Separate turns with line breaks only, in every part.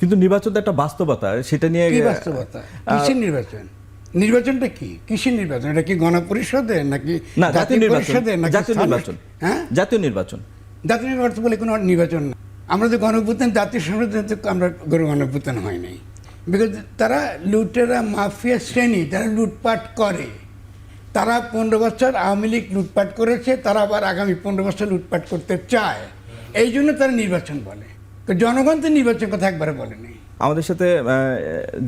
কিন্তু নির্বাচন তো একটা বাস্তবতা সেটা নিয়ে
কি বাস্তবতা? কিসের নির্বাচন? নির্বাচনটা কি? কিসের নির্বাচন? এটা কি গণপরিষদে নাকি
না জাতীয় নির্বাচন জাতীয় নির্বাচন।
হ্যাঁ?
জাতীয় নির্বাচন।
জাতীয় নির্বাচন বলে কোনো নির্বাচন না। আমরা তো গণভূতান জাতীয় সংসদে আমরা গণ গণভূতান হয় নাই। বিকজ তারা লুটেরা মাফিয়া শ্রেণি তারা লুটপাট করে তারা পনেরো বছর আওয়ামী লীগ লুটপাট করেছে তারা আবার আগামী পনেরো বছর লুটপাট করতে চায়। এই জন্য তারা নির্বাচন বলে। জনগণ তো নির্বাচন কথা একবারে বলেনি।
আমাদের সাথে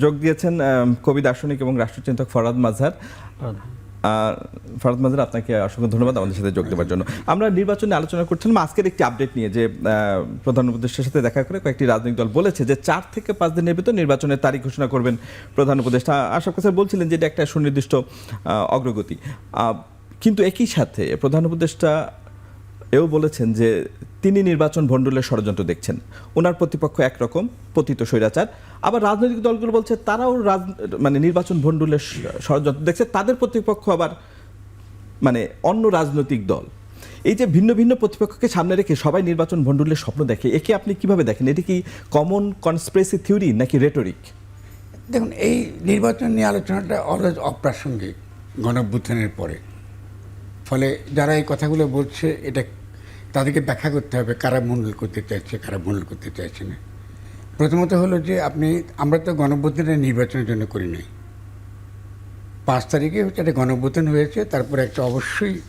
যোগ দিয়েছেন কবি দার্শনিক এবং রাষ্ট্রচিন্তক ফরাদ মাজহার ফরাদ। মাজহার আপনাকে অসংখ্য ধন্যবাদ আমাদের সাথে যোগ দেওয়ার জন্য। আমরা নির্বাচনে আলোচনা করছিলাম আজকের একটি আপডেট নিয়ে যে প্রধান উপদেষ্টার সাথে দেখা করে কয়েকটি রাজনৈতিক দল বলেছে যে চার থেকে পাঁচ দিনের ভিতর নির্বাচনের তারিখ ঘোষণা করবেন প্রধান উপদেষ্টা। আশা স্যার বলছিলেন যে এটা একটা সুনির্দিষ্ট অগ্রগতি। কিন্তু একই সাথে প্রধান উপদেষ্টা এও বলেছেন যে তিনি নির্বাচন ভণ্ডুলের ষড়যন্ত্র দেখছেন। ওনার প্রতিপক্ষ একরকম, পতিত স্বৈরাচার। আবার রাজনৈতিক দলগুলো বলছে, তারাও রাজ মানে নির্বাচন ভণ্ডুলের ষড়যন্ত্র দেখছে। তাদের প্রতিপক্ষ আবার মানে অন্য রাজনৈতিক দল। এই যে ভিন্ন ভিন্ন প্রতিপক্ষকে সামনে রেখে সবাই নির্বাচন ভণ্ডুলের স্বপ্ন দেখে, একে আপনি কীভাবে দেখেন? এটি কি কমন কনস্পিরেসি থিওরি নাকি রেটরিক
দেখুন, এই নির্বাচন নিয়ে আলোচনাটা অলওয়েজ অপ্রাসঙ্গিক গণভ্যুত্থানের পরে। ফলে যারা এই কথাগুলো বলছে, এটা তাদেরকে ব্যাখ্যা করতে হবে কারা মন্ডল করতে চাইছে কারা মন্ডল করতে চাইছে না। প্রথমত হলো যে আপনি আমরা তো গণভ্যুত্থানের নির্বাচনের জন্য করি নাই। পাঁচ তারিখে হচ্ছে একটা গণভ্যুত্থান হয়েছে তারপরে একটা অবশ্যই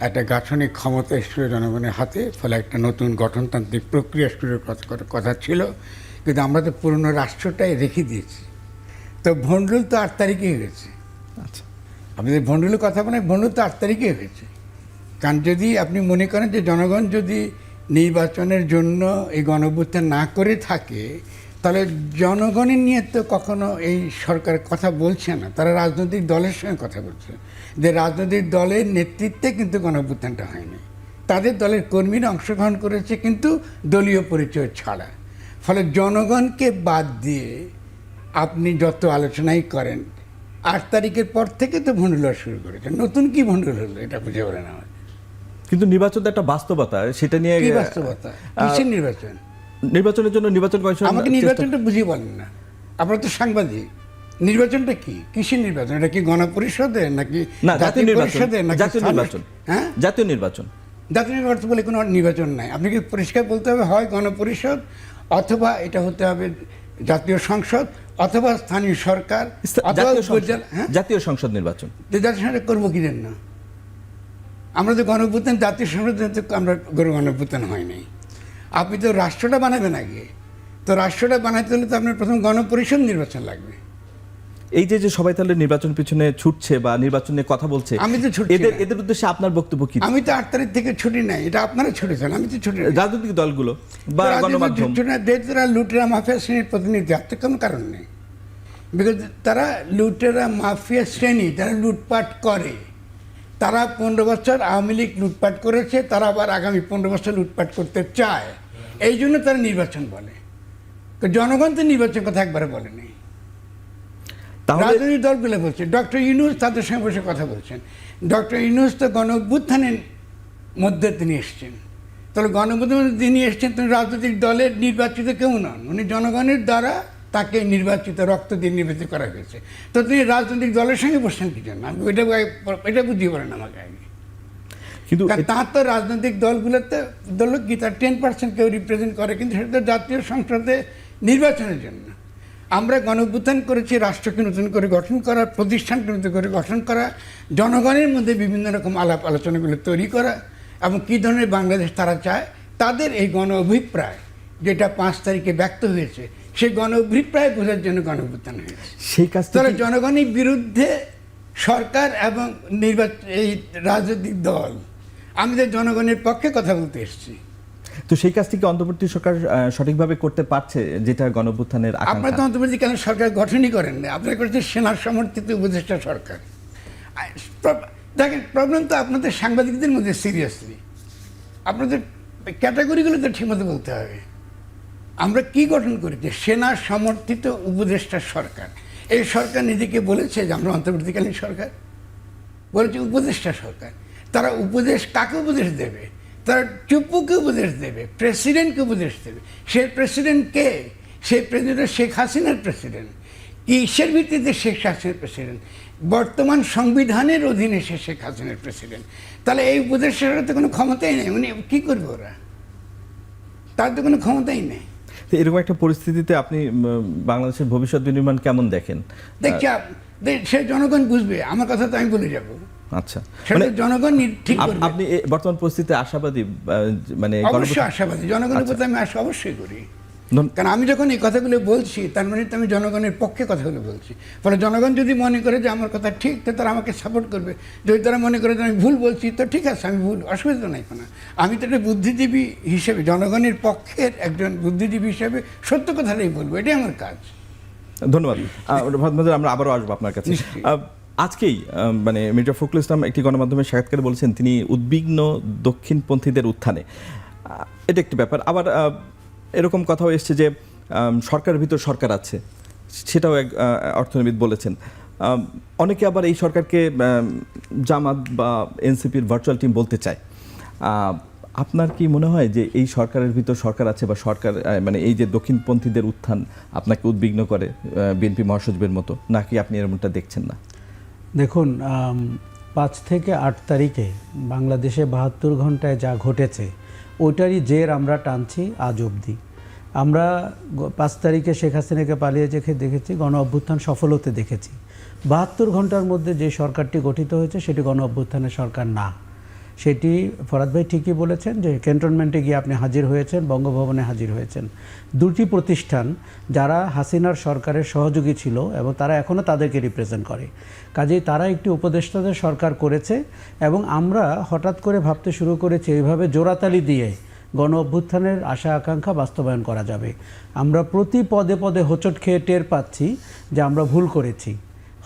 একটা গাঠনিক ক্ষমতা এসেছিল জনগণের হাতে ফলে একটা নতুন গঠনতান্ত্রিক প্রক্রিয়া শুরুর কথা- ছিল। কিন্তু আমরা তো পুরনো রাষ্ট্রটাই রেখে দিয়েছি। তো ভণ্ডুল তো আট তারিখে হয়েছে।
আচ্ছা।
আপনি ভণ্ডুলের কথা বলেন ভণ্ডুল তো আট তারিখে হয়েছে। কারণ যদি আপনি মনে করেন যে জনগণ যদি নির্বাচনের জন্য এই গণভ্যুত্থান না করে থাকে, তাহলে জনগণের নিয়ে তো কখনো এই সরকার কথা বলছে না। তারা রাজনৈতিক দলের সঙ্গে কথা বলছে। যে রাজনৈতিক দলের নেতৃত্বে কিন্তু গণভ্যুত্থানটা হয়নি। তাদের দলের কর্মীরা অংশগ্রহণ করেছে, কিন্তু দলীয় পরিচয় ছাড়া। ফলে জনগণকে বাদ দিয়ে আপনি যত আলোচনাই করেন, আট তারিখের পর থেকে তো ভণ্ডুল শুরু করেছে। নতুন কি ভণ্ডুল হলো, এটা বুঝে বলে না আমার
কিন্তু নির্বাচন তো একটা বাস্তবতা সেটা নিয়ে
কি বাস্তবতা? কিসের নির্বাচন?
নির্বাচনের জন্য নির্বাচন কমিশন
আমাকে নির্বাচনটা বুঝিয়ে বলেন না। আপনারা তো সাংবাদিক। নির্বাচনটা কি? কিসের নির্বাচন? এটা কি গণপরিষদে নাকি
না জাতীয় নির্বাচন।
পরিষদে নাকি
জাতীয় নির্বাচন।
হ্যাঁ?
জাতীয় নির্বাচন।
জাতীয় নির্বাচন বলে কোনো নির্বাচন নাই। আপনি কি পরিষ্কার বলতে হবে হয় গণপরিষদ অথবা এটা হতে হবে জাতীয় সংসদ অথবা স্থানীয় সরকার অথবা
জাতীয় সংসদ-
উপজেলা হ্যাঁ?
জাতীয় সংসদ নির্বাচন।
জাতীয় সংসদ করব কি জন্য? আমরা তো গণভূতান জাতীয় সংসদে তো আমরা গণ গণভূতান হয় নাই আপনি তো রাষ্ট্রটা বানাবেন আগে। তো রাষ্ট্রটা বানাইতে হলে তো আপনার প্রথম গণপরিষদ নির্বাচন লাগবে।
এই যে যে সবাই তাহলে নির্বাচন পিছনে ছুটছে বা নির্বাচন নিয়ে কথা বলছে
আমি তো ছুটছি
এদের এদের উদ্দেশ্যে আপনার বক্তব্য কি?
আমি তো আট তারিখ থেকে ছুটি নাই এটা আপনারা ছুটেছেন আমি তো ছুটি
রাজনৈতিক দলগুলো বা গণমাধ্যম।
ছুটি তারা লুটেরা মাফিয়া শ্রেণির প্রতিনিধি আর তো কোনো কারণ নেই। বিকজ তারা লুটেরা মাফিয়া শ্রেণি তারা লুটপাট করে তারা পনেরো বছর আওয়ামী লীগ লুটপাট করেছে তারা আবার আগামী পনেরো বছর লুটপাট করতে চায়। এই জন্য তারা নির্বাচন বলে। তো জনগণ তো নির্বাচন কথা একবারে বলেনি। রাজনৈতিক দলগুলো বলছে ডক্টর ইউনুস তাদের সঙ্গে বসে কথা বলছেন। ডক্টর ইউনুস তো গণ অভ্যুত্থানের মধ্যে তিনি এসছেন। তাহলে গণ অভ্যুত্থানের তিনি এসছেন তিনি রাজনৈতিক দলের নির্বাচিত কেউ নন। উনি জনগণের দ্বারা তাকে নির্বাচিত রক্ত দিয়ে নির্বাচিত করা হয়েছে। তো তিনি রাজনৈতিক দলের সঙ্গে বসছেন কি জন্য? আমি এটা এটা বুঝিয়ে পারেন আমাকে আগে।
কিন্তু
তার তো রাজনৈতিক দলগুলোতে দল কি তার টেন পার্সেন্ট কেউ রিপ্রেজেন্ট করে কিন্তু সেটা তো জাতীয় সংসদে নির্বাচনের জন্য। আমরা গণভ্যুত্থান করেছি রাষ্ট্রকে নতুন করে গঠন করা প্রতিষ্ঠানকে নতুন করে গঠন করা জনগণের মধ্যে বিভিন্ন রকম আলাপ আলোচনাগুলো তৈরি করা এবং কী ধরনের বাংলাদেশ তারা চায় তাদের এই গণ অভিপ্রায় যেটা পাঁচ তারিখে ব্যক্ত হয়েছে সেই গণ অভিপ্রায় বোঝার জন্য গণভ্যুত্থান হয়েছে।
সেই কাজ
তাহলে জনগণের বিরুদ্ধে সরকার এবং নির্বাচন এই রাজনৈতিক দল আমি তো জনগণের পক্ষে কথা বলতে এসেছি।
তো সেই কাজ থেকে অন্তর্বর্তী সরকার সঠিকভাবে করতে পারছে যেটা গণভ্যুত্থানের
আপনারা তো কেন সরকার গঠনই করেন না? আপনারা করেছেন সেনার সমর্থিত উপদেষ্টা সরকার। দেখেন প্রবলেম তো আপনাদের সাংবাদিকদের মধ্যে সিরিয়াসলি আপনাদের ক্যাটাগরিগুলো তো ঠিকমতো বলতে হবে। আমরা কি গঠন করেছি? সেনা সমর্থিত উপদেষ্টা সরকার। এই সরকার নিজেকে বলেছে যে আমরা অন্তর্বর্তীকালীন সরকার। বলেছে উপদেষ্টা সরকার। তারা উপদেশ কাকে উপদেশ দেবে? তারা চুপুকে উপদেশ দেবে, প্রেসিডেন্টকে উপদেশ দেবে। সে প্রেসিডেন্ট কে? সেই প্রেসিডেন্ট শেখ হাসিনার প্রেসিডেন্ট। কিসের ভিত্তিতে শেখ হাসিনার প্রেসিডেন্ট? বর্তমান সংবিধানের অধীনে সে শেখ হাসিনার প্রেসিডেন্ট। তাহলে এই উপদেষ্টার তো কোনো ক্ষমতাই নেই। উনি কী করবে ওরা? তার তো কোনো ক্ষমতাই নেই।
তো এরকম একটা পরিস্থিতিতে আপনি বাংলাদেশের ভবিষ্যৎ বিনির্মাণ কেমন দেখেন?
দেখছি সে জনগণ বুঝবে আমার কথা তো আমি বলে যাব।
আচ্ছা। মানে
জনগণ ঠিক
আপ- আপনি বর্তমান পরিস্থিতিতে আশাবাদী মানে
অবশ্যই আশাবাদী জনগণের প্রতি আমি আশা অবশ্যই করি। কারণ আমি যখন এই কথাগুলো বলছি তার মানে তো আমি জনগণের পক্ষে কথাগুলো বলছি। ফলে জনগণ যদি মনে করে যে আমার কথা ঠিক তো তারা আমাকে সাপোর্ট করবে। যদি তারা মনে করে যে আমি ভুল বলছি তো ঠিক আছে আমি ভুল অসুবিধা নাই কোনো। আমি তো একটা বুদ্ধিজীবী হিসেবে জনগণের পক্ষের একজন বুদ্ধিজীবী হিসেবে সত্য কথাটাই বলব এটাই আমার কাজ।
ধন্যবাদ। আমরা আবারও আসব আপনার কাছে। আজকেই মানে মির্জা ফখরুল ইসলাম একটি গণমাধ্যমের সাক্ষাৎকারে বলেছেন তিনি উদ্বিগ্ন দক্ষিণপন্থীদের উত্থানে। এটা একটি ব্যাপার। আবার এরকম কথাও এসছে যে সরকারের ভিতর সরকার আছে। সেটাও এক অর্থনীতিবিদ বলেছেন। অনেকে আবার এই সরকারকে জামাত বা এনসিপির ভার্চুয়াল টিম বলতে চায়। আপনার কি মনে হয় যে এই সরকারের ভিতর সরকার আছে বা সরকার মানে এই যে দক্ষিণপন্থীদের উত্থান আপনাকে উদ্বিগ্ন করে বিএনপি মহাসচিবের মতো? নাকি আপনি এরকমটা দেখছেন না?
দেখুন পাঁচ থেকে আট তারিখে বাংলাদেশে বাহাত্তর ঘন্টায় যা ঘটেছে, ওইটারই জের আমরা টানছি আজ অবধি। আমরা পাঁচ তারিখে শেখ হাসিনাকে পালিয়ে যেখে দেখেছি, গণ অভ্যুত্থান সফল হতে দেখেছি। বাহাত্তর ঘণ্টার মধ্যে যে সরকারটি গঠিত হয়েছে, সেটি গণ অভ্যুত্থানের সরকার না। সেটি ফরাদ ভাই ঠিকই বলেছেন যে ক্যান্টনমেন্টে গিয়ে আপনি হাজির হয়েছেন, বঙ্গভবনে হাজির হয়েছেন। দুটি প্রতিষ্ঠান যারা হাসিনার সরকারের সহযোগী ছিল এবং তারা এখনও তাদেরকে রিপ্রেজেন্ট করে। কাজেই তারা একটি উপদেষ্টাদের সরকার করেছে এবং আমরা হঠাৎ করে ভাবতে শুরু করেছি, এইভাবে জোড়াতালি দিয়ে গণ অভ্যুত্থানের আশা আকাঙ্ক্ষা বাস্তবায়ন করা যাবে। আমরা প্রতি পদে পদে হোঁচট খেয়ে টের পাচ্ছি যে আমরা ভুল করেছি।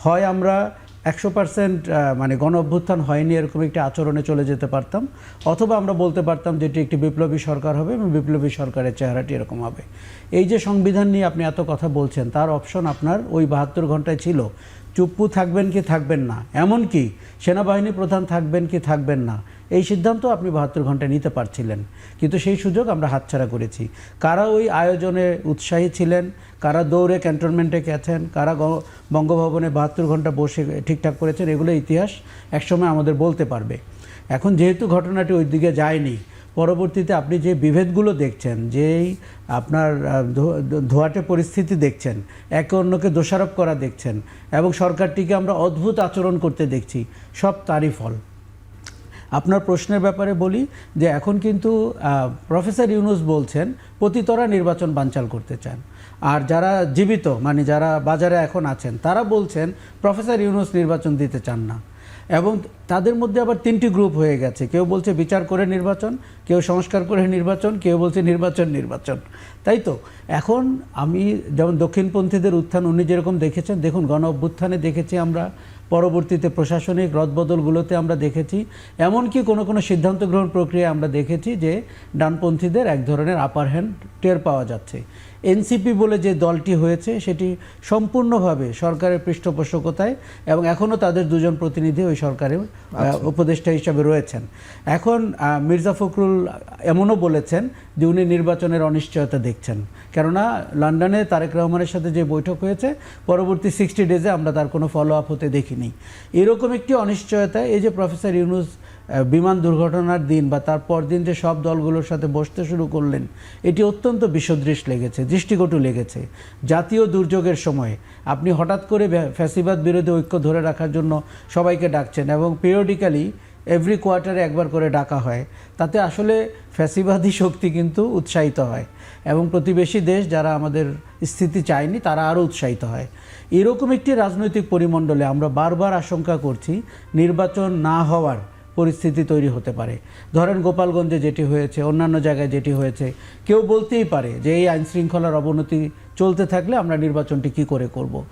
হয় আমরা একশো পার্সেন্ট মানে গণ অভ্যুত্থান হয়নি এরকম একটি আচরণে চলে যেতে পারতাম, অথবা আমরা বলতে পারতাম যে এটি একটি বিপ্লবী সরকার হবে এবং বিপ্লবী সরকারের চেহারাটি এরকম হবে। এই যে সংবিধান নিয়ে আপনি এত কথা বলছেন, তার অপশন আপনার ওই বাহাত্তর ঘন্টায় ছিল। চুপ্পু থাকবেন কি থাকবেন না। এমনকি সেনাবাহিনী প্রধান থাকবেন কি থাকবেন না। এই সিদ্ধান্ত আপনি বাহাত্তর ঘন্টায় নিতে পারছিলেন। কিন্তু সেই সুযোগ আমরা হাতছাড়া করেছি। কারা ওই আয়োজনে উৎসাহী ছিলেন? কারা দৌড়ে ক্যান্টনমেন্টে গেছেন? কারা বঙ্গভবনে বাহাত্তর ঘণ্টা বসে ঠিকঠাক করেছেন? এগুলো ইতিহাস একসময় আমাদের বলতে পারবে। এখন যেহেতু ঘটনাটি ওই দিকে যায়নি পরবর্তীতে আপনি যে বিভেদগুলো দেখছেন, যেই আপনার ধোয়াটে পরিস্থিতি দেখছেন, একে অন্যকে দোষারোপ করা দেখছেন এবং সরকারটিকে আমরা অদ্ভুত আচরণ করতে দেখছি, সব তারই ফল। আপনার প্রশ্নের ব্যাপারে বলি যে এখন কিন্তু প্রফেসর ইউনুস বলছেন, পতিতরা নির্বাচন বানচাল করতে চান। আর যারা জীবিত মানে যারা বাজারে এখন আছেন, তারা বলছেন, প্রফেসর ইউনুস নির্বাচন দিতে চান না। এবং তাদের মধ্যে আবার তিনটি গ্রুপ হয়ে গেছে। কেউ বলছে বিচার করে নির্বাচন, কেউ সংস্কার করে নির্বাচন, কেউ বলছে নির্বাচন নির্বাচন। তাই তো? এখন আমি যেমন দক্ষিণপন্থীদের উত্থান, উনি যেরকম দেখেছেন, দেখুন গণ অভ্যুত্থানে দেখেছি আমরা পরবর্তীতে প্রশাসনিক রদবদলগুলোতে আমরা দেখেছি এমনকি কোনো কোনো সিদ্ধান্ত গ্রহণ প্রক্রিয়া আমরা দেখেছি যে ডানপন্থীদের এক ধরনের আপার হ্যান্ড টের পাওয়া যাচ্ছে। এনসিপি বলে যে দলটি হয়েছে সেটি সম্পূর্ণভাবে সরকারের পৃষ্ঠপোষকতায় এবং এখনও তাদের দুজন প্রতিনিধি ওই সরকারের উপদেষ্টা হিসাবে রয়েছেন। এখন মির্জা ফখরুল এমনও বলেছেন যে উনি নির্বাচনের অনিশ্চয়তা দেখছেন। কেননা লন্ডনে তারেক রহমানের সাথে যে বৈঠক হয়েছে, পরবর্তী সিক্সটি ডেজে আমরা তার কোনো ফলো আপ হতে দেখিনি। এরকম একটি অনিশ্চয়তা এই যে প্রফেসর ইউনুস বিমান দুর্ঘটনার দিন বা তার পরদিন যে সব দলগুলোর সাথে বসতে শুরু করলেন, এটি অত্যন্ত বিসদৃশ লেগেছে, দৃষ্টিকটু লেগেছে। জাতীয় দুর্যোগের সময়ে আপনি হঠাৎ করে ফ্যাসিবাদ বিরোধী ঐক্য ধরে রাখার জন্য সবাইকে ডাকছেন এবং পিরিয়ডিক্যালি এভরি কোয়ার্টারে একবার করে ডাকা হয়। তাতে আসলে ফ্যাসিবাদী শক্তি কিন্তু উৎসাহিত হয়। এবং প্রতিবেশী দেশ যারা আমাদের স্থিতি চায়নি, তারা আরও উৎসাহিত হয়। এরকম একটি রাজনৈতিক পরিমণ্ডলে আমরা বারবার আশঙ্কা করছি, নির্বাচন না হওয়ার পরিস্থিতি তৈরি হতে পারে। ধরেন গোপালগঞ্জে যেটি হয়েছে, অন্যান্য জায়গায় যেটি হয়েছে, কেউ বলতেই পারে যে এই আইনশৃঙ্খলার অবনতি চলতে থাকলে আমরা নির্বাচনটি কি করে করব।